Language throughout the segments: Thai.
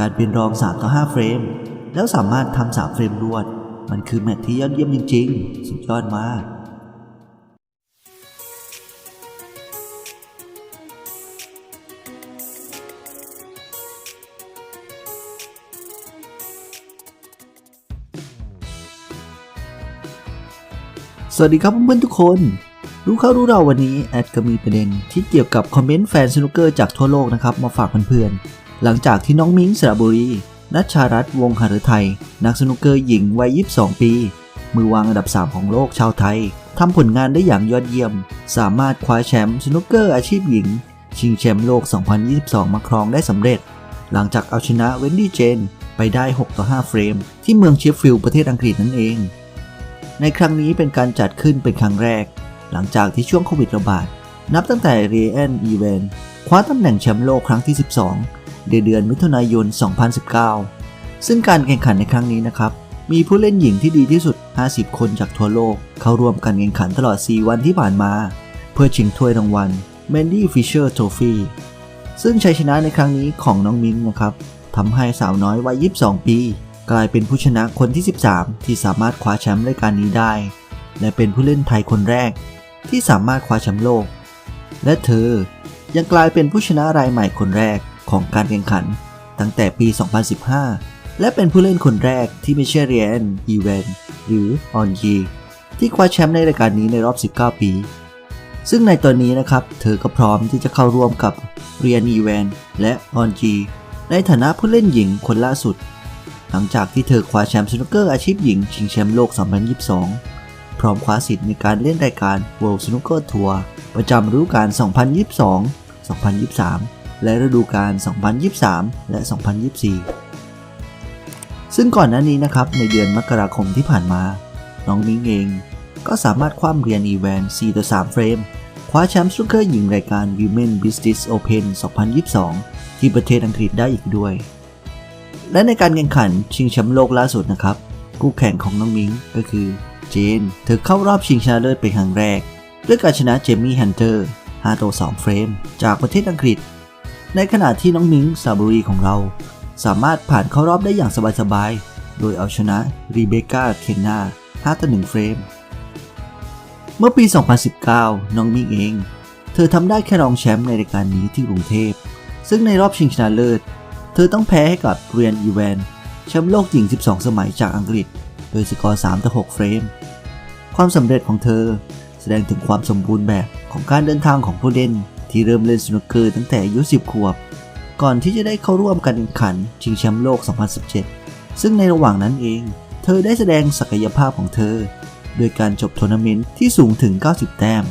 การเป็นรอง 3 ต่อ 5 เฟรม แล้วสามารถทำ3เฟรมรวด มันคือแมตช์ที่ยอดเยี่ยมจริงๆ สุดยอดมากสวัสดีครับเพื่อนๆทุกคน รู้เข้ารู้เราวันนี้แอดก็มีประเด็นที่เกี่ยวกับคอมเมนต์แฟนสนุกเกอร์จากทั่วโลกนะครับ มาฝากเพื่อนๆ หลังจากที่น้องมิ้งสระบุรี นัชชารัตน์วงหฤทัย นักสนุกเกอร์หญิงวัย 22 ปี มือวางอันดับ 3 ของโลกชาวไทย ทำผลงานได้อย่างยอดเยี่ยม สามารถคว้าแชมป์สนุกเกอร์อาชีพหญิง ชิงแชมป์โลก 2022 มาครองได้สำเร็จ หลังจากเอาชนะเวนดี้เจน ไปได้ 6 ต่อ 5 เฟรม ที่เมืองเชฟฟิลด์ประเทศอังกฤษนั่นเอง ในครั้งนี้เป็นการจัดขึ้นเป็นครั้งแรก หลังจากที่ช่วงโควิดระบาด นับตั้งแต่เรียนอีเวนคว้าตำแหน่งแชมป์โลกครั้งที่ 12 ในเดือนมิถุนายน 2019 ซึ่งการแข่งขันในครั้งนี้นะครับ มีผู้เล่นหญิงที่ดีที่สุด 50 คนจากทั่วโลก เข้าร่วมการแข่งขันตลอด 4 วันที่ผ่านมา เพื่อชิงถ้วยรางวัล Mandy Fisher Trophy ซึ่งชัยชนะในครั้งนี้ของน้องมิ้งนะครับทำให้สาวน้อยวัย 22 ปี กลายเป็นผู้ชนะคนที่ 13 ที่สามารถคว้าแชมป์รายการนี้ได้ และเป็นผู้เล่นไทยคนแรก ที่สามารถคว้าแชมป์โลก และเธอยังกลายเป็นผู้ชนะรายใหม่คนแรกของการแข่งขัน ตั้งแต่ปี 2015 และเป็นผู้เล่นคนแรกที่ไม่ใช่เรียนอีเวนหรือออนยีที่คว้าแชมป์ในรายการนี้ในรอบ 19 ปี ซึ่งในตอนนี้นะครับ เธอก็พร้อมที่จะเข้าร่วมกับเรียนอีเวนและออนจีในฐานะผู้เล่นหญิงคนล่าสุด หลังจากที่เธอคว้าแชมป์สนุกเกอร์อาชีพหญิงชิงแชมป์โลก 2022 พร้อมคว้าสิทธิ์ในการเล่นรายการ World Snooker Tour ประจำฤดูกาล 2022 2023 และฤดูกาล 2023 และ 2024 ซึ่งก่อนหน้านี้นะครับ ในเดือนมกราคมที่ผ่านมา น้องมิ้งเอง ก็สามารถคว้าเรียนอีแวน4ต่อ3เฟรม คว้าแชมป์สนุกเกอร์หญิงรายการ Women Business Open 2022 ที่ประเทศอังกฤษได้อีกด้วย และในการแข่งขันชิงแชมป์โลกล่าสุดนะครับ คู่แข่งของน้องมิงก็คือ จนเธอเข้ารอบชิงชนะเลิศเป็นครั้งแรก ด้วยการชนะเจมี่ฮันเตอร์5ต่อ2เฟรม จากประเทศอังกฤษ ในขณะที่น้องมิงซาบุรีของเรา สามารถผ่านเข้ารอบได้อย่างสบายๆ โดยเอาชนะรีเบคก้าเคนนา5ต่อ1เฟรม เมื่อปี 2019 น้องมิงเอง เธอทำได้แค่รองแชมป์ในรายการนี้ที่กรุงเทพ ซึ่งในรอบชิงชนะเลิศ เธอต้องแพ้ให้กับเรียนอีแวนแชมป์โลกหญิง 12 สมัยจากอังกฤษ โดยสกอร์3ต่อ6เฟรม ความสำเร็จของเธอแสดงถึงความสมบูรณ์แบบของการเดินทางของผู้เล่น ที่เริ่มเล่นสนุกเกอร์ตั้งแต่อายุ 10 ขวบ ก่อนที่จะได้เข้าร่วมการแข่งขันชิงแชมป์โลก 2017 ซึ่งในระหว่างนั้นเอง เธอได้แสดงศักยภาพของเธอ โดยการจบทัวร์นาเมนต์ที่สูงถึง 90 แต้ม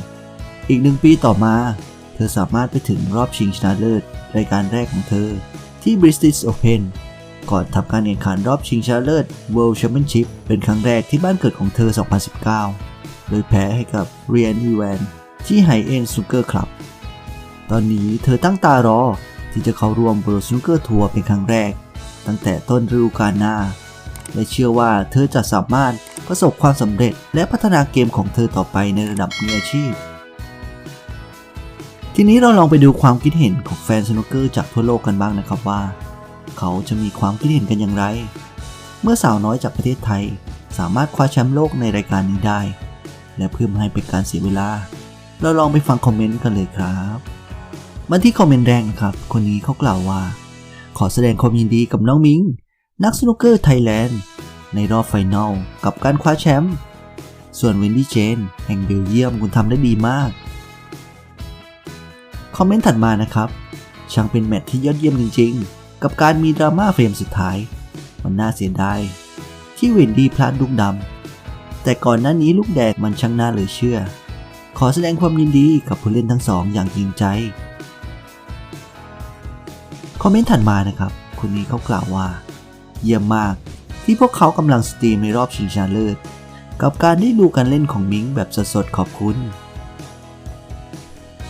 อีกหนึ่งปีต่อมา เธอสามารถไปถึงรอบชิงชนะเลิศรายการแรกของเธอที่ British Open ก่อนทำการแข่งขันรอบชิงชนะเลิศ World Championship เป็นครั้งแรกที่บ้านเกิดของเธอ 2019 โดยแพ้ให้กับเรียนอีแวนที่ไฮเอ็นส n ูเกอร์คลับ ตอนนี้เธอตั้งตารอที่จะเข้าร่วม World Snooker Tour เป็นครั้งแรก ตั้งแต่ต้นฤดูกาลหน้า และเชื่อว่าเธอจะสามารถประสบความสำเร็จและพัฒนาเกมของเธอต่อไปในระดับมืออาชีพ ทีนี้เราลองไปดูความคิดเห็นของแฟนสนุกเกอร์จากทั่วโลกกันบ้างนะครับว่า เขาจะมีความคิดเห็นกันอย่างไร เมื่อสาวน้อยจากประเทศไทยสามารถคว้าแชมป์โลกในรายการนี้ได้ และเพื่อไม่ให้เป็นการเสียเวลา เราลองไปฟังคอมเมนต์กันเลยครับมาที่คอมเมนต์แรกนะครับ คนนี้เขากล่าวว่า ขอแสดงความยินดีกับน้องมิง นักสนุกเกอร์ไทยแลนด์ในรอบไฟนอลกับการคว้าแชมป์ส่วนเวนดี้เจนแห่งเบลเยียมคุณทำได้ดีมากคอมเมนต์ถัดมานะครับ ช่างเป็นแมตช์ที่ยอดเยี่ยมจริงๆ กับการมีดราม่าเฟรมสุดท้าย มันน่าเสียดายที่เวนดี้พลาดลูกดำ แต่ก่อนหน้านี้ลูกแดงมันช่างน่าเหลือเชื่อ ขอแสดงความยินดีกับผู้เล่นทั้งสองอย่างจริงใจ คอมเมนต์ถัดมานะครับคนนี้เขากล่าวว่า เยี่ยมมากที่พวกเขากำลังสตรีมในรอบชิงชนะเลิศกับการได้ดูการเล่นของมิงแบบสดๆขอบคุณ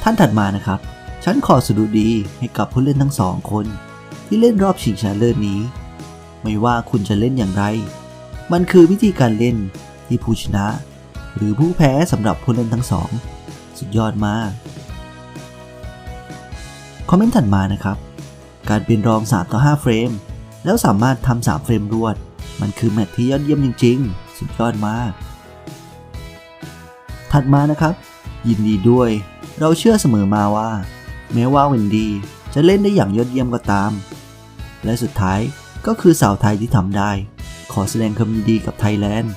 ท่านถัดมานะครับ ฉันขอสดุดีให้กับผู้เล่นทั้งสองคน ที่เล่นรอบชิงชนะเลิศนี้ ไม่ว่าคุณจะเล่นอย่างไร มันคือวิธีการเล่นที่ผู้ชนะ หรือผู้แพ้สำหรับผู้เล่นทั้งสอง สุดยอดมาก คอมเมนต์ถัดมานะครับ การเป็นรอง 3 ต่อ 5 เฟรม แล้วสามารถทำสามเฟรมรวด มันคือแมตช์ที่ยอดเยี่ยมจริง ๆ สุดยอดมาก ถัดมานะครับ ยินดีด้วย เราเชื่อเสมอมาว่า แม้ว่าเวนดี้ จะเล่นได้อย่างยอดเยี่ยมก็ตาม และสุดท้ายก็คือสาวไทยที่ทำได้ ขอแสดงความยินดีกับไทยแลนด์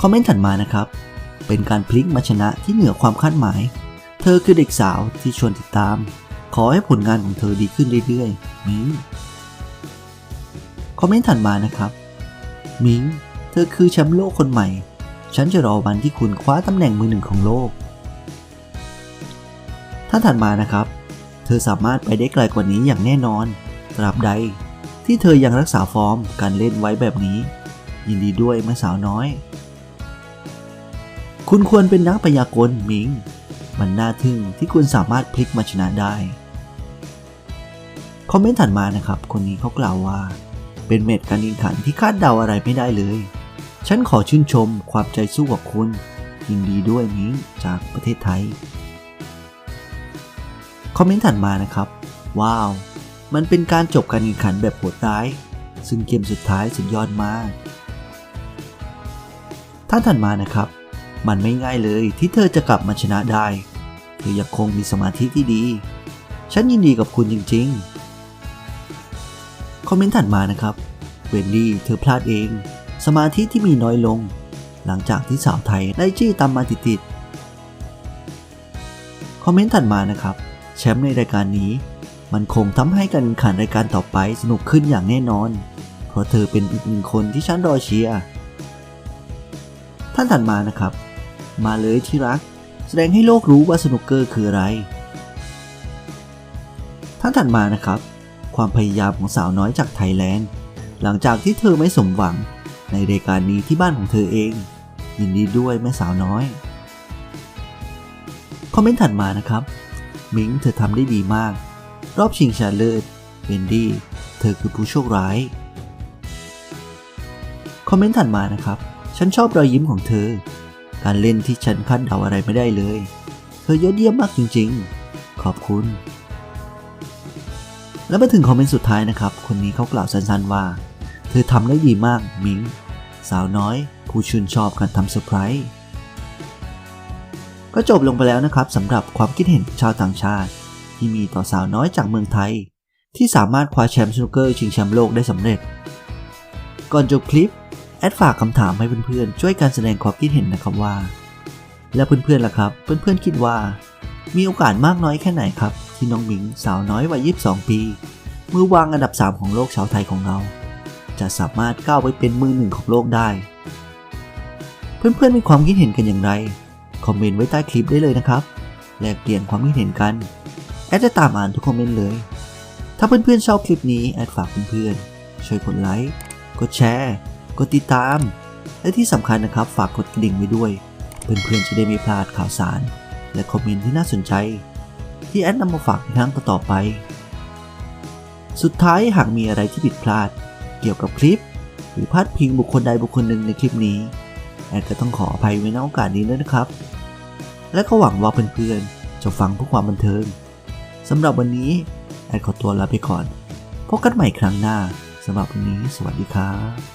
คอมเมนต์ถัดมานะครับ เป็นการพลิกมาชนะที่เหนือความคาดหมาย เธอคือเด็กสาวที่ชวนติดตาม ขอให้ผลงานของเธอดีขึ้นเรื่อยๆมิงคอมเมนต์ถัดมานะครับ มิงเธอคือแชมป์โลกคนใหม่ ฉันจะรอวันที่คุณคว้าตำแหน่งมือหนึ่งของโลกท่านถัดมานะครับ เธอสามารถไปได้ไกลกว่านี้อย่างแน่นอน ตราบใด ที่เธอยังรักษาฟอร์มการเล่นไว้แบบนี้ ยินดีด้วยแม่สาวน้อย คุณควรเป็นนักพยากรณ์มิง มันน่าทึ่งที่คุณสามารถพลิกมาชนะได้ คอมเมนต์ถัดมานะครับ คนนี้เขากล่าวว่า เป็นเมตช์การแข่งขันที่คาดเดาอะไรไม่ได้เลย ฉันขอชื่นชมความใจสู้ของคุณยินดีด้วยมิงจากประเทศไทย คอมเมนต์ถัดมานะครับ ว้าว มันเป็นการจบการแข่งขันแบบโหดร้าย ซึ่งเกมสุดท้ายสุดยอดมาก ท่านถัดมานะครับ มันไม่ง่ายเลยที่เธอจะกลับมาชนะได้ เธอยังคงมีสมาธิที่ดี ฉันยินดีกับคุณจริง ๆ คอมเมนต์ถัดมานะครับเวนดี้เธอพลาดเอง สมาธิที่มีน้อยลง หลังจากที่สาวไทยได้จี้ตามมาติดๆคอมเมนต์ถัดมานะครับ แชมป์ในรายการนี้ มันคงทำให้การแข่งขันรายการต่อไปสนุกขึ้นอย่างแน่นอน เพราะเธอเป็นอีกหนึ่งคนที่ฉันรอเชียร์ท่านถัดมานะครับ มาเลยที่รัก แสดงให้โลกรู้ว่าสนุกเกอร์คืออะไร ท่านถัดมานะครับ ความพยายามของสาวน้อยจากไทยแลนด์ หลังจากที่เธอไม่สมหวังในรายการนี้ที่บ้านของเธอเอง ยินดีด้วยแม่สาวน้อย คอมเมนต์ถัดมานะครับ มิงเธอทำได้ดีมาก รอบชิงชนะเลิศเวนดี้เธอคือผู้โชคร้าย คอมเมนต์ถัดมานะครับ ฉันชอบรอยยิ้มของเธอ การเล่นที่ฉันคาดเดาอะไรไม่ได้เลย เธอยอดเยี่ยมมากจริงๆ ขอบคุณ แล้วมาถึงคอมเมนต์สุดท้ายนะครับ คนนี้เขากล่าวสั้นๆว่า เธอทำได้ดีมากมิง สาวน้อย ผู้ชื่นชอบการทำเซอร์ไพรส์ ก็จบลงไปแล้วนะครับสำหรับความคิดเห็นชาวต่างชาติ ที่มีต่อสาวน้อยจากเมืองไทย ที่สามารถคว้าแชมป์สนุกเกอร์ชิงแชมป์โลกได้สำเร็จ ก่อนจบคลิป แอดฝากคำถามให้เพื่อนๆ ช่วยการแสดงความคิดเห็นนะครับว่า แล้วเพื่อนๆล่ะครับ เพื่อนๆคิดว่า มีโอกาสมากน้อยแค่ไหนครับ ที่น้องหมิงสาวน้อยวัย 22 ปี มือวางอันดับ 3 ของโลกชาวไทยของเรา จะสามารถก้าวไปเป็นมือหนึ่งของโลกได้ เพื่อนๆมีความคิดเห็นกันอย่างไร คอมเมนต์ไว้ใต้คลิปได้เลยนะครับ แลกเปลี่ยนความคิดเห็นกัน แอดจะตามอ่านทุกคอมเมนต์เลย ถ้าเพื่อนๆชอบคลิปนี้แอดฝากเพื่อนๆ ช่วยกดไลค์ กดแชร์ กดติดตาม และที่สำคัญนะครับฝากกดกระดิ่งไว้ด้วย เพื่อนๆจะได้ไม่พลาดข่าวสาร และคอมเมนต์ที่น่าสนใจ ที่แอดนำมาฝากในครั้งต่อไป สุดท้ายหากมีอะไรที่ผิดพลาด เกี่ยวกับคลิป หรือพลาดพิงบุคคลใดบุคคลหนึ่งในคลิปนี้แอดก็ต้องขออภัยไว้ในโอกาสนี้ด้วยนะครับ และก็หวังว่าเพื่อนๆจะฟังเพื่อความบันเทิงสำหรับวันนี้แอดขอตัวลาไปก่อน พบกันใหม่ครั้งหน้าสำหรับวันนี้สวัสดีครับ